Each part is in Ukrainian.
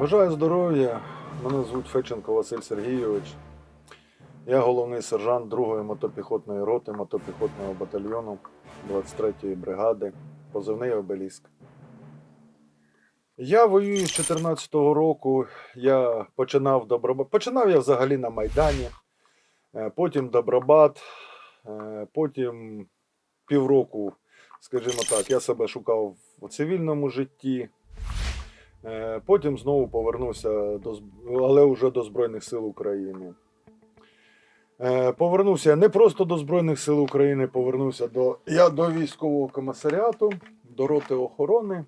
Бажаю здоров'я. Мене звуть Феченко Василь Сергійович. Я головний сержант 2-ї мотопіхотної роти мотопіхотного батальйону 23-ї бригади, позивний обеліск. Я воюю з 2014 року. Я починав Добробат. Починав я взагалі на Майдані, е, потім Добробат, е, потім півроку, скажімо так, я себе шукав у цивільному житті. Е, Потім знову повернувся до але вже до Збройних сил України. Е, Повернувся не просто до Збройних сил України, повернувся до, я до військового комісаріату, до роти охорони.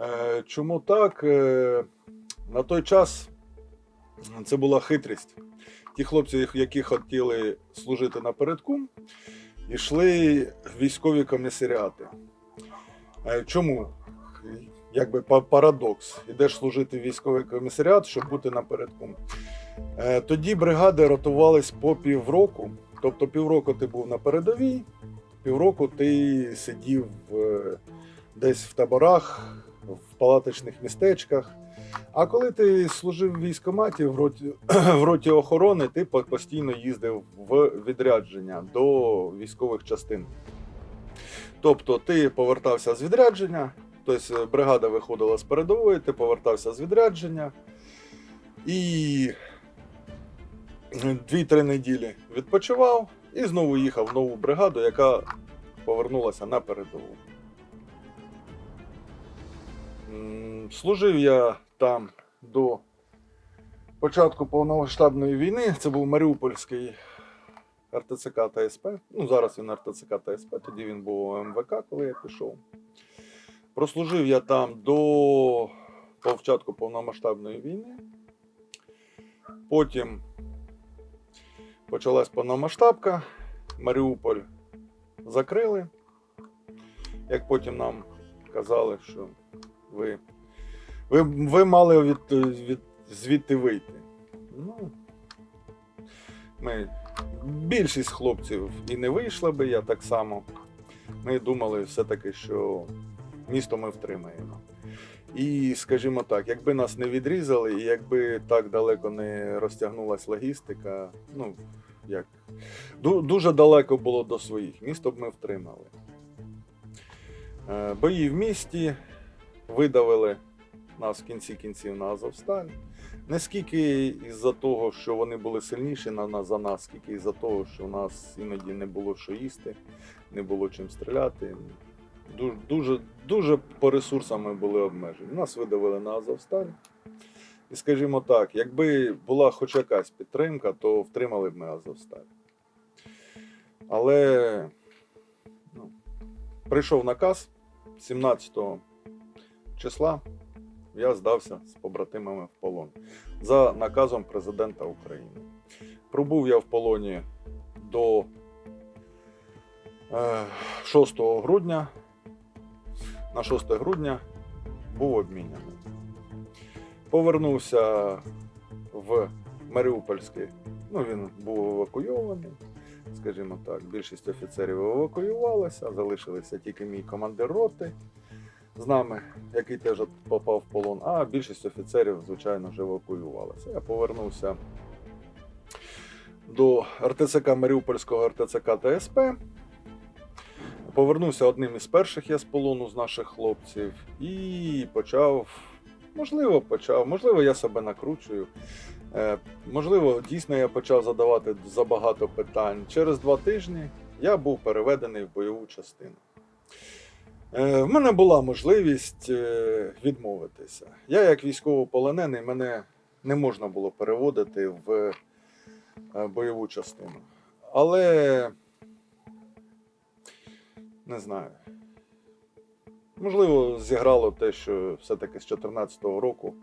Е, Чому так? На той час це була хитрість. Ті хлопці, які хотіли служити напередку, йшли військові комісаріати. Е, Чому? Якби па- парадокс. Ідеш служити в військовий комісаріат, щоб бути напередку. Е, Тоді бригади ротувались по півроку. Тобто півроку ти був на передовій, півроку ти сидів е, десь в таборах, в палаточних містечках. А коли ти служив в військкоматі в роті, в роті охорони, ти постійно їздив в відрядження до військових частин. Тобто ти повертався з відрядження, тобто бригада виходила з передової, ти повертався з відрядження і 2-3 неділі відпочивав і знову їхав в нову бригаду, яка повернулася на передову. Служив я там до початку повномасштабної війни. Це був Маріупольський РТЦК та СП. Ну, зараз він РТЦК та СП, тоді він був МВК, коли я пішов. Прослужив я там до початку повномасштабної війни. Потім почалась повномасштабка, Маріуполь закрили. Як потім нам казали, що ви, ви, ви мали від, від, звідти вийти. Ну, ми, більшість хлопців і не вийшла би, я так само. Ми думали все-таки, що місто ми втримаємо. І, скажімо так, якби нас не відрізали, і якби так далеко не розтягнулася логістика, ну, як, дуже далеко було до своїх, місто б ми втримали. Е, Бої в місті видавили нас в кінці кінців на Азовсталь. Не скільки із-за того, що вони були сильніші на нас за нас, скільки із-за того, що у нас іноді не було що їсти, не було чим стріляти. Дуже, дуже, дуже по ресурсам ми були обмежені. Нас видавили на Азовсталь. І скажімо так, якби була хоч якась підтримка, то втримали б ми Азовсталь. Але ну, прийшов наказ 17 числа. Я здався з побратимами в полон за наказом президента України. Пробув я в полоні до е, 6 грудня. На 6 грудня був обміняний. Повернувся в Маріупольський. Ну, він був евакуйований, скажімо так. Більшість офіцерів евакуювалася, залишилися тільки мій командир роти з нами, який теж попав в полон, а більшість офіцерів, звичайно, вже евакуювалася. Я повернувся до РТЦК Маріупольського РТЦК та СП. Повернувся одним із перших я з полону з наших хлопців і почав, можливо, почав, можливо, я себе накручую. Е, можливо, дійсно я почав задавати забагато питань. Через два тижні я був переведений в бойову частину. Е, В мене була можливість е, відмовитися. Я, як військовополонений, мене не можна було переводити в е, бойову частину. Але не знаю. Можливо, зіграло те, що все-таки з 2014 року.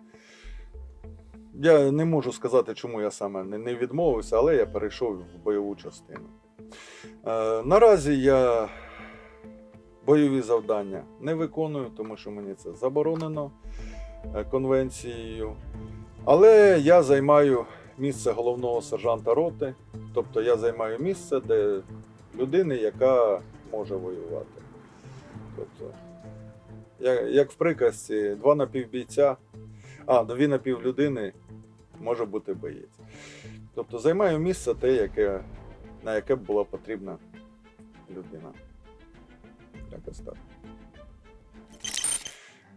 Я не можу сказати, чому я саме не- відмовився, але я перейшов в бойову частину. Наразі я бойові завдання не виконую, тому що мені це заборонено е, конвенцією. Але я займаю місце головного сержанта роти, тобто я займаю місце, де людини, яка може воювати. Тобто, Як, в приказці, два напівбійця, а дві напівлюдини може бути боєць. Тобто займаю місце те, яке, на яке була потрібна людина. Якось так.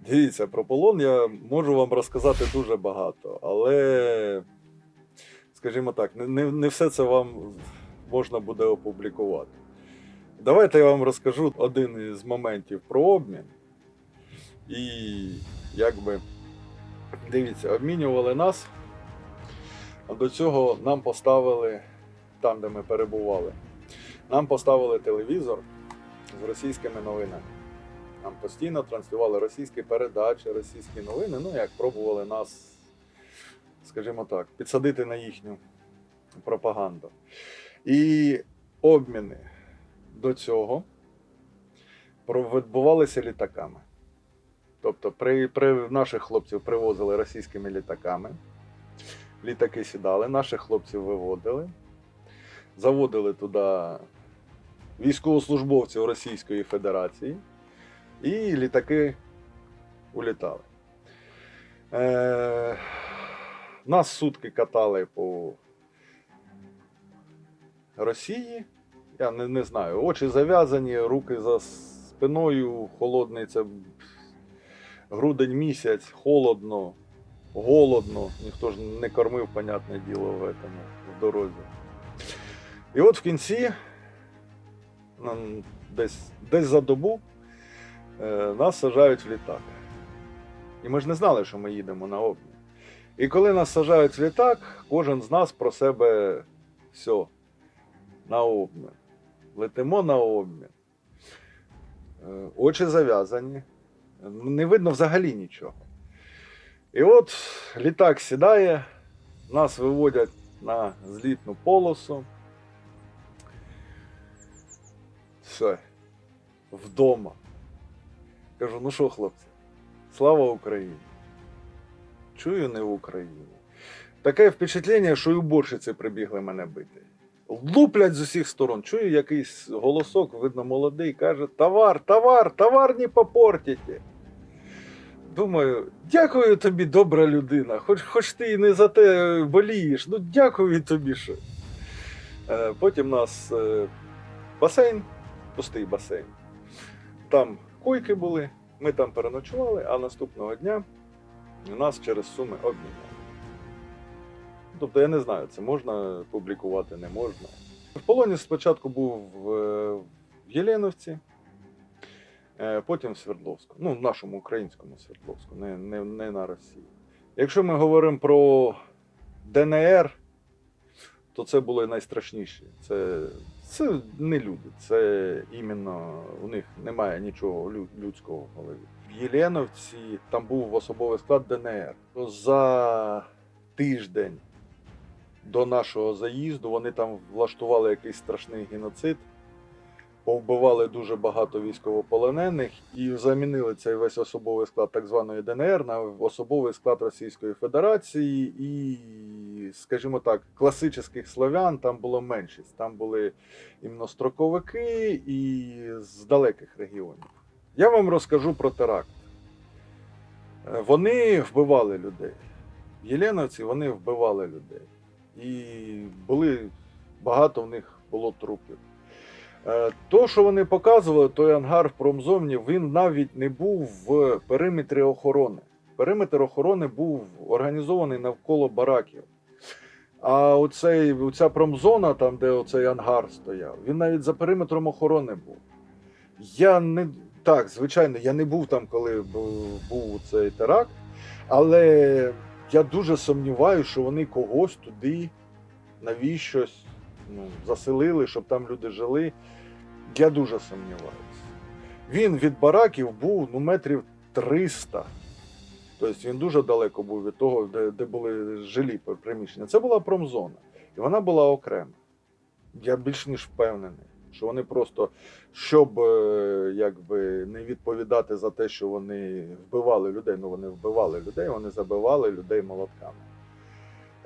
Дивіться, про полон я можу вам розказати дуже багато, але, скажімо так, не, не, все це вам можна буде опублікувати. Давайте я вам розкажу один із моментів про обмін. І якби дивіться, обмінювали нас, а до цього нам поставили там, де ми перебували. Нам поставили телевізор з російськими новинами. Нам постійно транслювали російські передачі, російські новини. Ну, як пробували нас, скажімо так, підсадити на їхню пропаганду. І обміни до цього відбувалися літаками. Тобто, при, при наших хлопців привозили російськими літаками. Літаки сідали, наших хлопців виводили, заводили туди військовослужбовців Російської Федерації, і літаки улітали. Е, нас сутки катали по Росії. Я не, не знаю. Очі зав'язані, руки за спиною, холодний це грудень місяць, холодно, голодно. Ніхто ж не кормив, понятне діло, в, этому, в дорозі. І от в кінці, десь, десь за добу, е, нас сажають в літак. І ми ж не знали, що ми їдемо на обмін. І коли нас сажають в літак, кожен з нас про себе все, на обмін. Летимо на обмін. Е, Очі зав'язані, не видно взагалі нічого. І от літак сідає, нас виводять на злітну полосу. Все, вдома. Кажу, ну що, хлопці, слава Україні. Чую не в Україні. Таке впечатлення, що і уборщиці прибігли мене бити. Луплять з усіх сторон. Чую якийсь голосок, видно, молодий, каже: Товар, товар, товар не попортите. Думаю, дякую тобі, добра людина. Хоч, хоч ти і не за те болієш, ну дякую тобі. Що. Е, потім нас е, басейн, пустий басейн. Там койки були, ми там переночували, а наступного дня нас через суми обміняли. Тобто я не знаю, це можна публікувати, не можна. В полоні спочатку був в, в Єленовці, е, потім в Свердловську. Ну, в нашому українському Свердловську, не, не, не на Росії. Якщо ми говоримо про ДНР, то це були найстрашніші. Це, це не люди, це іменно у них немає нічого лю- людського в голові. В Єленовці там був особовий склад ДНР. За тиждень до нашого заїзду вони там влаштували якийсь страшний геноцид, повбивали дуже багато військовополонених і замінили цей весь особовий склад так званої ДНР на особовий склад Російської Федерації і, скажімо так, класичних слов'ян там було меншість. Там були іменно строковики і з далеких регіонів. Я вам розкажу про теракт. Вони вбивали людей. Єленовці вони вбивали людей. І були багато в них було трупів. Е, То, що вони показували, той ангар в промзовні, він навіть не був в периметрі охорони. Периметр охорони був організований навколо бараків. А оцей, оця промзона, там, де оцей ангар стояв, він навіть за периметром охорони був. Я не так, звичайно, я не був там, коли був цей теракт, але я дуже сумніваюся, що вони когось туди навіщось ну, заселили, щоб там люди жили. Я дуже сумніваюся. Він від бараків був ну, метрів 300. Тобто він дуже далеко був від того, де, де були жилі приміщення. Це була промзона. І вона була окрема. Я більш ніж впевнений, що вони просто, щоб е, якби, не відповідати за те, що вони вбивали людей, ну вони вбивали людей, вони забивали людей молотками.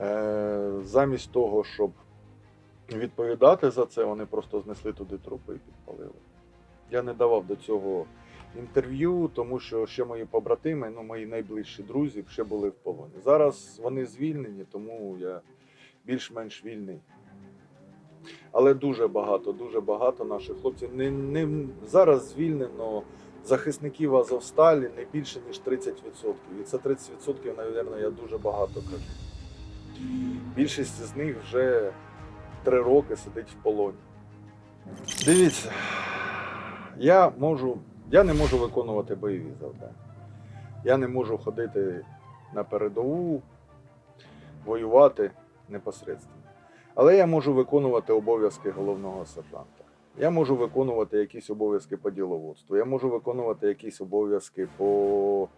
Е, замість того, щоб відповідати за це, вони просто знесли туди трупи і підпалили. Я не давав до цього інтерв'ю, тому що ще мої побратими, ну мої найближчі друзі, ще були в полоні. Зараз вони звільнені, тому я більш-менш вільний. Але дуже багато, дуже багато наших хлопців. Не, не, зараз звільнено захисників Азовсталі не більше, ніж 30%. І це 30%, мабуть, я дуже багато кажу. Більшість з них вже три роки сидить в полоні. Дивіться, я можу, я не можу виконувати бойові завдання. Я не можу ходити на передову, воювати непосередньо. Але я можу виконувати обов'язки головного сержанта. Я можу виконувати якісь обов'язки по діловодству. Я можу виконувати якісь обов'язки по,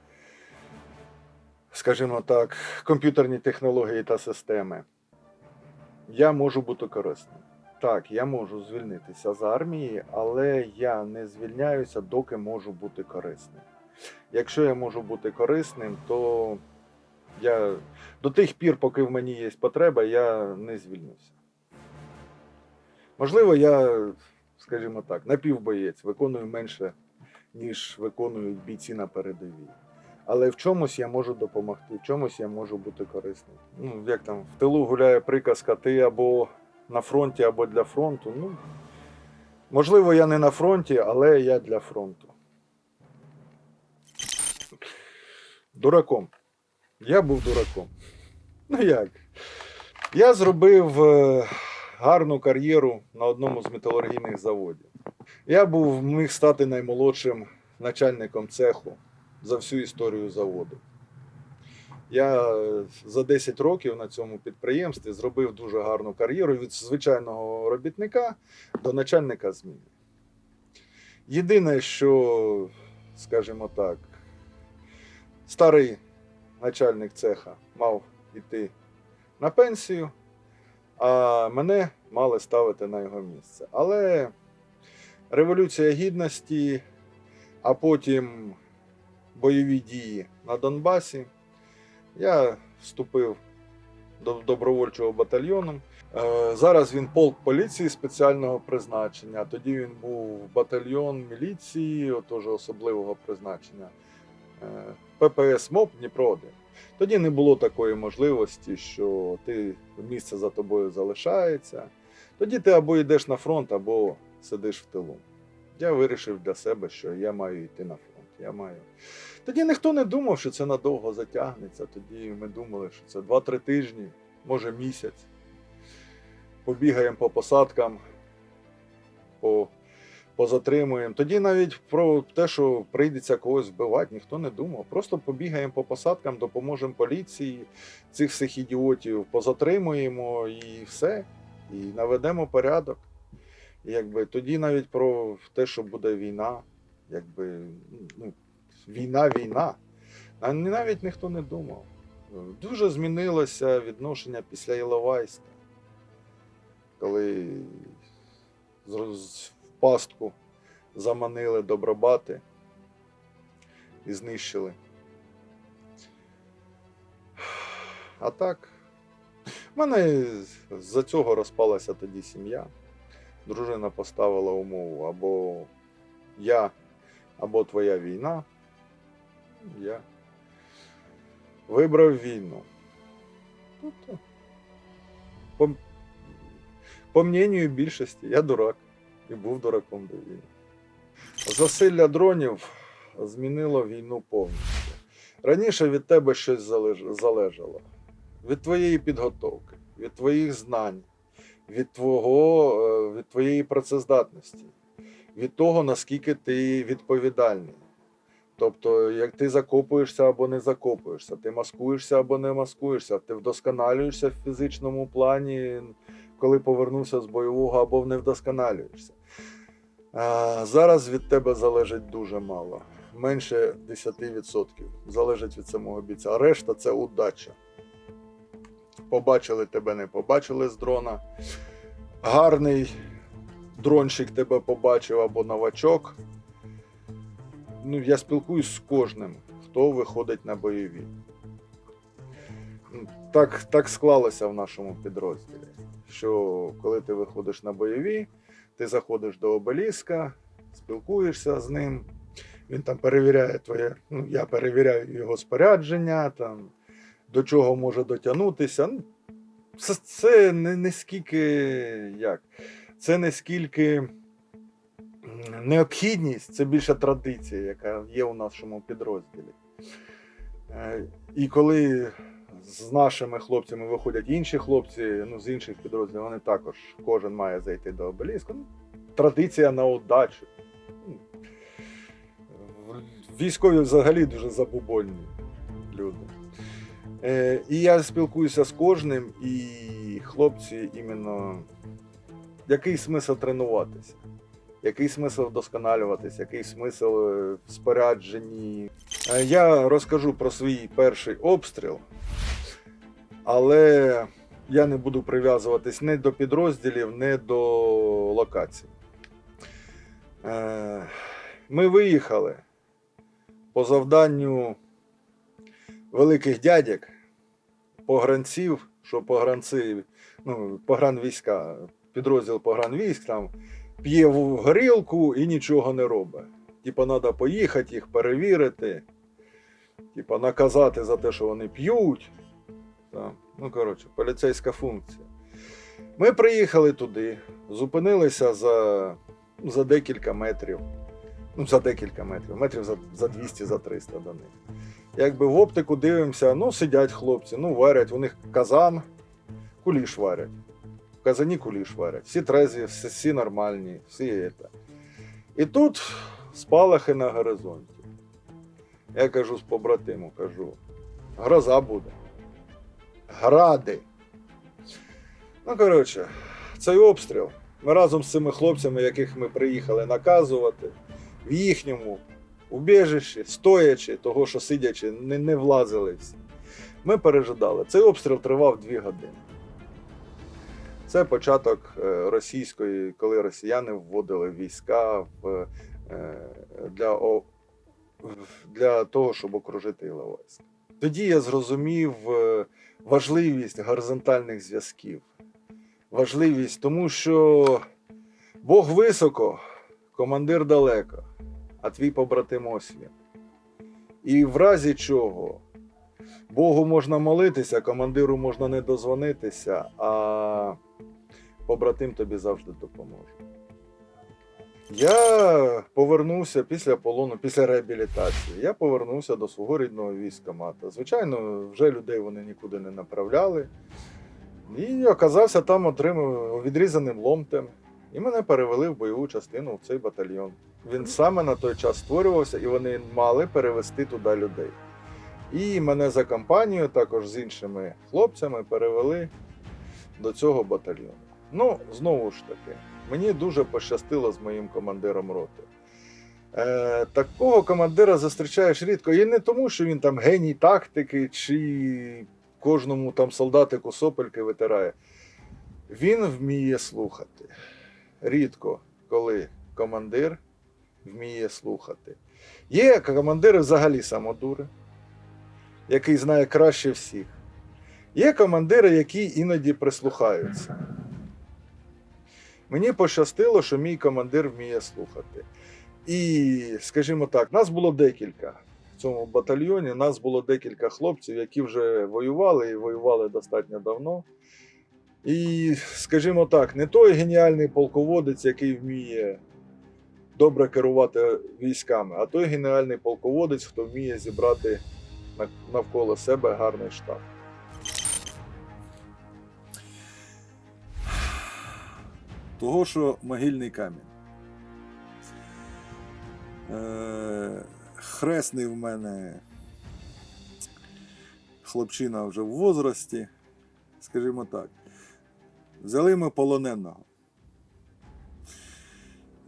скажімо так, комп'ютерні технології та системи. Я можу бути корисним. Так, я можу звільнитися з армії, але я не звільняюся, доки можу бути корисним. Якщо я можу бути корисним, то я до тих пір, поки в мені є потреба, я не звільнюся. Можливо, я, скажімо так, напівбоєць, виконую менше, ніж виконують бійці на передовій. Але в чомусь я можу допомогти, в чомусь я можу бути корисним. Ну, як там, в тилу гуляє приказка, ти або на фронті, або для фронту. Ну, можливо, я не на фронті, але я для фронту. Дураком. Я був дураком. Ну як? Я зробив е, гарну кар'єру на одному з металургійних заводів. Я був міг стати наймолодшим начальником цеху за всю історію заводу. Я е, за 10 років на цьому підприємстві зробив дуже гарну кар'єру від звичайного робітника до начальника зміни. Єдине, що, скажімо так, старий начальник цеха мав йти на пенсію, а мене мали ставити на його місце. Але Революція Гідності, а потім бойові дії на Донбасі. Я вступив до добровольчого батальйону. Е, Зараз він полк поліції спеціального призначення. Тоді він був батальйон міліції, отож особливого призначення. Е, ППС МОП Дніпро 1. Тоді не було такої можливості, що ти місце за тобою залишається. Тоді ти або йдеш на фронт, або сидиш в тилу. Я вирішив для себе, що я маю йти на фронт. Я маю. Тоді ніхто не думав, що це надовго затягнеться. Тоді ми думали, що це 2-3 тижні, може місяць. Побігаємо по посадкам, по, позатримуємо. Тоді навіть про те, що прийдеться когось вбивати, ніхто не думав. Просто побігаємо по посадкам, допоможемо поліції, цих всіх ідіотів позатримуємо і все. І наведемо порядок. І якби тоді навіть про те, що буде війна, якби ну, війна, війна. А навіть ніхто не думав. Дуже змінилося відношення після Іловайська, коли в пастку заманили добробати і знищили. А так, в мене з-за цього розпалася тоді сім'я. Дружина поставила умову або я, або твоя війна. Я вибрав війну. Тобто, по, по мнению більшості, я дурак і був дураком до війни. Засилля дронів змінило війну повністю. Раніше від тебе щось залежало. Від твоєї підготовки, від твоїх знань, від, твого, е, від твоєї працездатності, від того, наскільки ти відповідальний. Тобто, як ти закопуєшся або не закопуєшся, ти маскуєшся або не маскуєшся, ти вдосконалюєшся в фізичному плані, коли повернувся з бойового або не вдосконалюєшся. Зараз від тебе залежить дуже мало. Менше 10% залежить від самого бійця. А решта це удача. Побачили тебе, не побачили з дрона. Гарний дронщик тебе побачив або новачок. Ну, я спілкуюсь з кожним, хто виходить на бойові. Так, так склалося в нашому підрозділі, що коли ти виходиш на бойові, ти заходиш до обеліска, спілкуєшся з ним. Він там перевіряє твоє, ну, я перевіряю його спорядження, там, до чого може дотягнутися. Ну, це, це не, не скільки як. Це не скільки необхідність, це більше традиція, яка є у нашому підрозділі. Е, І коли з нашими хлопцями виходять інші хлопці, ну, з інших підрозділів, вони також кожен має зайти до обеліску. Ну, традиція на удачу. Військові взагалі дуже забубонні люди. Е, і я спілкуюся з кожним, і хлопці іменно який смисл тренуватися, який смисл вдосконалюватися, який смисл е, в спорядженні. Е, Я розкажу про свій перший обстріл, але я не буду прив'язуватись ні до підрозділів, ні до локацій. Е, Ми виїхали по завданню великих дядек, погранців, що погранці, ну, погранвійська, підрозділ погранвійськ там п'є в горілку і нічого не робить. Типа, треба поїхати, їх перевірити, типа, наказати за те, що вони п'ють. Ну, коротше, поліцейська функція. Ми приїхали туди, зупинилися за, за декілька метрів. Ну, за декілька метрів, метрів за, за 200, за 300 до них. Якби в оптику дивимося, ну сидять хлопці, ну варять, у них казан, куліш варять. Казані куліш варять. Всі трезві, всі, всі нормальні, всі це. І тут спалахи на горизонті. Я кажу з побратиму, кажу, гроза буде. Гради. Ну, коротше, цей обстріл. Ми разом з цими хлопцями, яких ми приїхали наказувати, в їхньому убіжищі, стоячи, того, що сидячи, не, не влазили всі. Ми пережидали. Цей обстріл тривав дві години. Це початок е, російської, коли росіяни вводили війська в, е, для, для того, щоб окружити Іловайськ. Тоді я зрозумів е, важливість горизонтальних зв'язків. Важливість, тому що Бог високо, командир далеко, а твій побратим ось він. І в разі чого Богу можна молитися, командиру можна не дозвонитися, а побратим тобі завжди допоможе. Я повернувся після полону, після реабілітації. Я повернувся до свого рідного військкомата. Звичайно, вже людей вони нікуди не направляли. І оказався там отримав відрізаним ломтем. І мене перевели в бойову частину в цей батальйон. Він саме на той час створювався, і вони мали перевести туди людей. І мене за компанією, також з іншими хлопцями, перевели до цього батальйону. Ну, знову ж таки, мені дуже пощастило з моїм командиром роти. Е, такого командира зустрічаєш рідко. І не тому, що він там геній тактики, чи кожному там солдатику сопельки витирає. Він вміє слухати. Рідко, коли командир вміє слухати. Є командири взагалі самодури, який знає краще всіх. Є командири, які іноді прислухаються. Мені пощастило, що мій командир вміє слухати. І, скажімо так, нас було декілька в цьому батальйоні. Нас було декілька хлопців, які вже воювали і воювали достатньо давно. І, скажімо так, не той геніальний полководець, який вміє добре керувати військами, а той геніальний полководець, хто вміє зібрати навколо себе гарний штаб. Того, що могильний камінь. Е, хресний в мене хлопчина вже в возрасті, скажімо так. Взяли ми полоненого.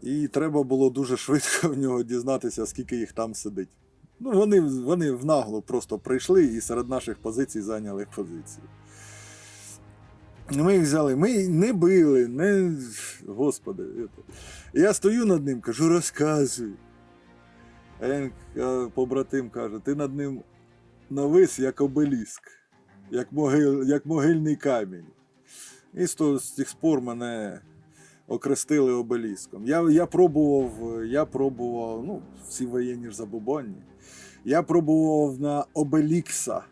І треба було дуже швидко в нього дізнатися, скільки їх там сидить. Ну, вони, вони нагло просто прийшли і серед наших позицій зайняли позиції. Ми їх взяли, ми не били, не. Господи. Я стою над ним, кажу, розказуй. А він, побратим каже, ти над ним навис, як обеліск, як, могил, як могильний камінь. І з тих спор мене окрестили обеліском. Я, я пробував, я пробував, ну, всі воєнні ж забобонні. Я пробував на Обелікса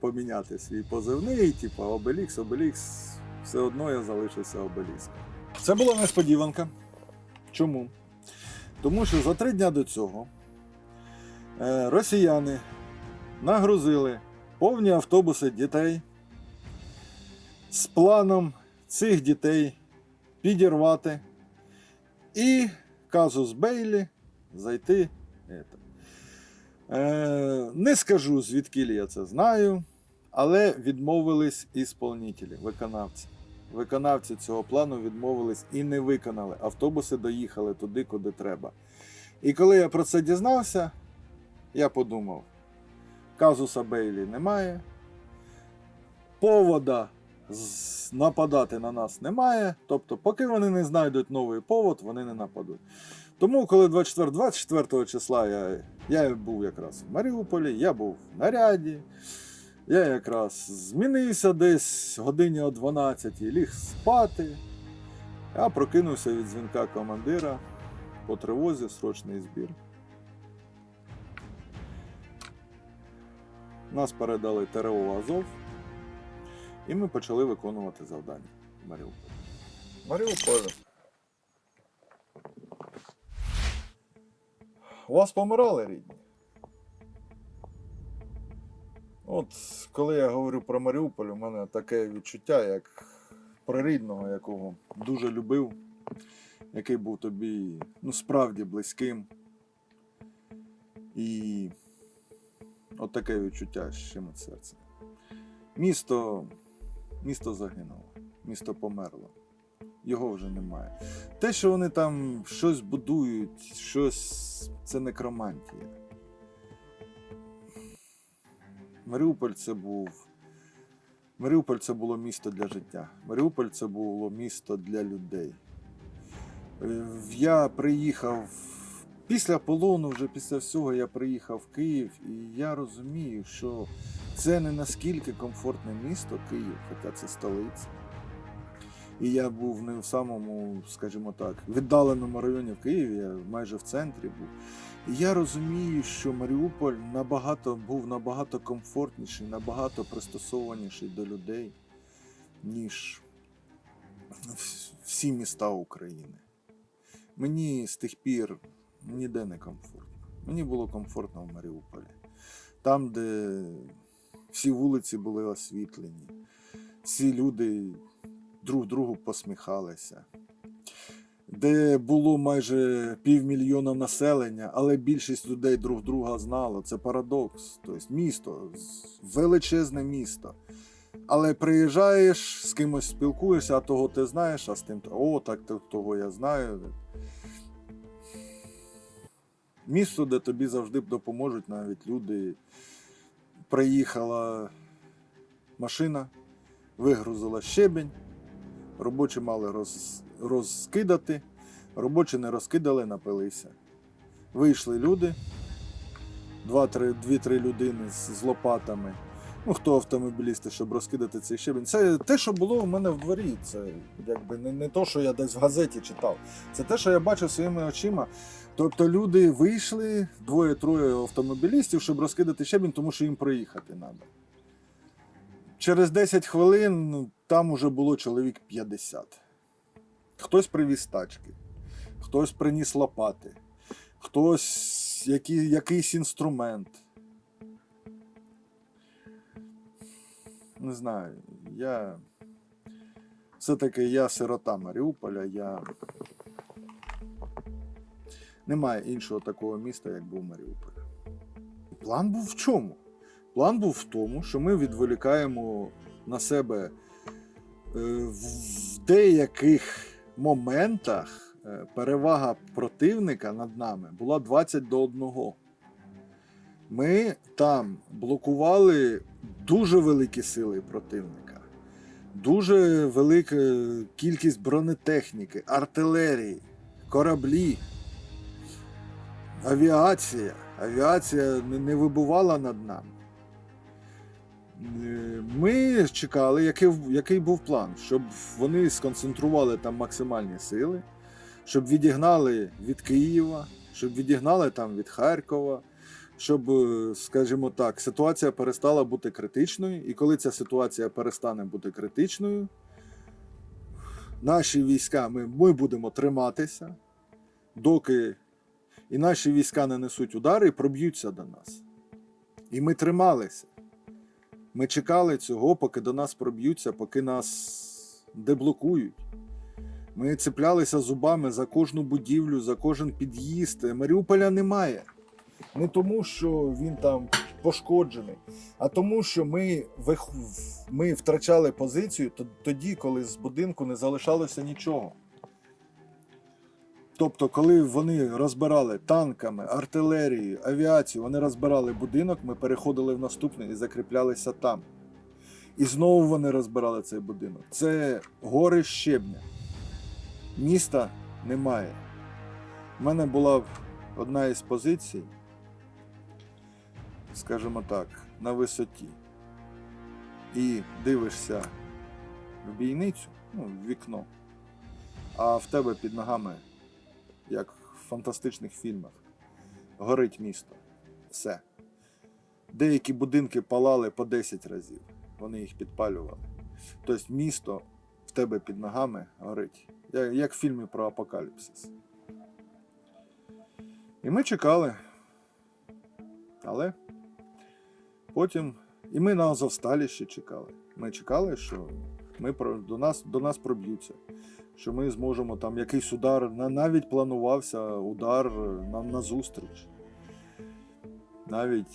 поміняти свій позивний, типу Обелікс, Обелікс. Все одно я залишився обеліском. Це була несподіванка. Чому? Тому що за три дня до цього е, росіяни нагрузили повні автобуси дітей з планом цих дітей підірвати і казус Бейлі зайти. Е, не скажу, звідки я це знаю, але відмовились ісполнителі, виконавці. Виконавці цього плану відмовились і не виконали. Автобуси доїхали туди, куди треба. І коли я про це дізнався, я подумав: казуса Бейлі немає, повода нападати на нас немає. Тобто, поки вони не знайдуть новий повод, вони не нападуть. Тому, коли 24, 24 числа я, я був якраз в Маріуполі, я був в наряді, я якраз змінився десь годині о 12 ліг спати. Я прокинувся від дзвінка командира по тривозі, срочний збір. Нас передали ТРО Азов, і ми почали виконувати завдання в Маріуполі. Маріуполь. У вас помирали рідні? От коли я говорю про Маріуполь, у мене таке відчуття, як про рідного, якого дуже любив, який був тобі ну, справді близьким. І от таке відчуття щемить серце. Місто, місто загинуло, місто померло. Його вже немає. Те, що вони там щось будують, щось це некромантія. Маріуполь це був. Маріуполь це було місто для життя. Маріуполь це було місто для людей. Е, Я приїхав після полону, вже після всього я приїхав в Київ, і я розумію, що це не наскільки комфортне місто Київ, хоча це столиця. І я був не в самому, скажімо так, віддаленому районі в Києві, я майже в центрі був. І я розумію, що Маріуполь набагато був набагато комфортніший, набагато пристосованіший до людей, ніж всі міста України. Мені з тих пір ніде не комфортно. Мені було комфортно в Маріуполі. Там, де всі вулиці були освітлені, всі люди друг другу посміхалися, де було майже півмільйона населення, але більшість людей друг друга знало. Це парадокс. Тобто місто, величезне місто. Але приїжджаєш, з кимось спілкуєшся, а того ти знаєш, а з тим о, так того я знаю. Місто, де тобі завжди допоможуть навіть люди. Приїхала машина, вигрузила щебень, робочі мали роз, розкидати, робочі не розкидали, напилися. Вийшли люди, два-три, дві-три людини з, з лопатами. Ну, хто автомобілісти, щоб розкидати цей щебень. Це те, що було у мене в дворі. Це якби не, не то, що я десь в газеті читав. Це те, що я бачив своїми очима. Тобто люди вийшли, двоє-троє автомобілістів, щоб розкидати щебінь, тому що їм проїхати треба. Через 10 хвилин ну, там уже було чоловік 50. Хтось привіз тачки, хтось приніс лопати, хтось який, якийсь інструмент. Не знаю, я. Все-таки я сирота Маріуполя, я. Немає іншого такого міста, як був Маріуполь. План був в чому? План був в тому, що ми відволікаємо на себе е, в деяких моментах е, перевага противника над нами була 20 до 1. Ми там блокували дуже великі сили противника, дуже велика кількість бронетехніки, артилерії, кораблі, авіація. Авіація не не вибувала над нами. Е, Ми чекали, який, який був план, щоб вони сконцентрували там максимальні сили, щоб відігнали від Києва, щоб відігнали там від Харкова, щоб, е, скажімо так, ситуація перестала бути критичною. І коли ця ситуація перестане бути критичною, наші війська ми, ми будемо триматися, доки і наші війська нанесуть удари і проб'ються до нас. І ми трималися. Ми чекали цього, поки до нас проб'ються, поки нас деблокують. Ми цеплялися зубами за кожну будівлю, за кожен під'їзд. Маріуполя немає. Не тому, що він там пошкоджений, а тому, що ми, ми втрачали позицію тоді, коли з будинку не залишалося нічого. Тобто, коли вони розбирали танками, артилерією, авіацією, вони розбирали будинок, ми переходили в наступний і закріплялися там. І знову вони розбирали цей будинок. Це гори щебня. Міста немає. У мене була одна із позицій, скажімо так, на висоті. І дивишся в бійницю, ну, в вікно, а в тебе під ногами як в фантастичних фільмах. Горить місто. Все. Деякі будинки палали по 10 разів. Вони їх підпалювали. Тобто місто в тебе під ногами горить. Як, в фільмі про апокаліпсис. І ми чекали. Але потім. І ми на Азовсталі ще чекали. Ми чекали, що ми до, нас, до нас проб'ються що ми зможемо там якийсь удар. Навіть планувався удар нам на зустріч. Навіть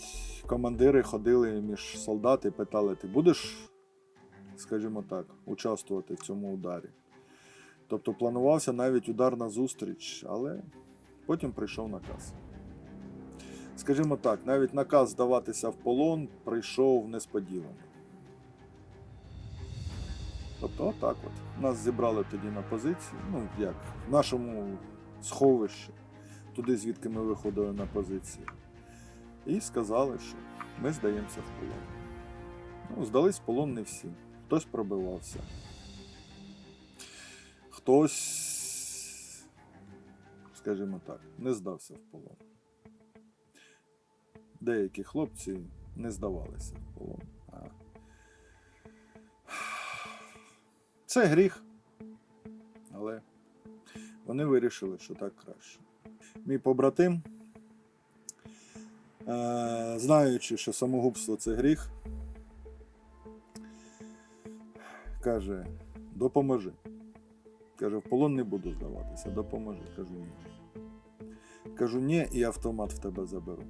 командири ходили між солдат і питали: ти будеш, скажімо так, участвувати в цьому ударі? Тобто планувався навіть удар на зустріч, але потім прийшов наказ. Скажімо так, навіть наказ здаватися в полон прийшов несподівано. Тобто, отак от. Нас зібрали тоді на позиції, ну як, в нашому сховищі, туди, звідки ми виходили на позиції. І сказали, що ми здаємося в полон. Ну, здались в полон не всі. Хтось пробивався. Хтось, скажімо так, не здався в полон. Деякі хлопці не здавалися в полон. Це гріх. Але вони вирішили, що так краще. Мій побратим, е, знаючи, що самогубство це гріх, каже: допоможи. Каже, в полон не буду здаватися, допоможи. Кажу ні. Кажу, ні, і автомат в тебе заберу.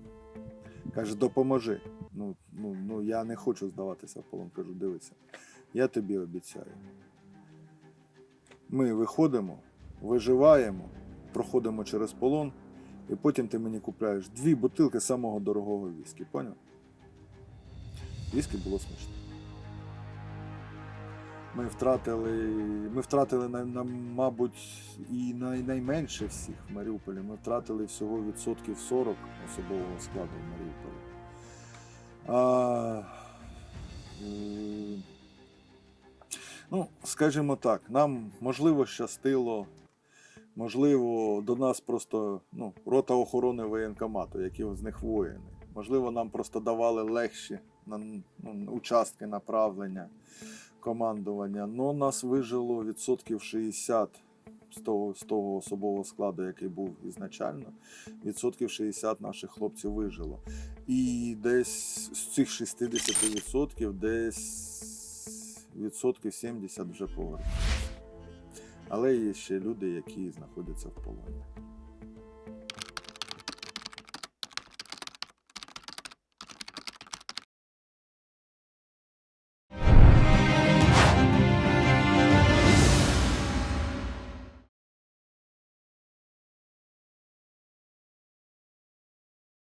Каже, допоможи. Ну, ну, ну я не хочу здаватися в полон. Кажу, дивися, я тобі обіцяю. Ми виходимо, виживаємо, проходимо через полон, і потім ти мені купляєш дві бутилки самого дорогого віскі. Поняв? Віскі було смачно. Ми втратили, ми втратили на, на, мабуть, і най, найменше всіх в Маріуполі. Ми втратили всього відсотків 40 особового складу в Маріуполі. А, Ну, скажімо так, нам можливо щастило, можливо, до нас просто ну, рота охорони воєнкомату, які з них воїни. Можливо, нам просто давали легші на, ну, участки направлення командування. Ну, нас вижило відсотків 60 з того, з того особового складу, який був ізначально. Відсотків 60 наших хлопців вижило. І десь з цих 60% десь відсотків 70 вже повернулися. Але є ще люди, які знаходяться в полоні.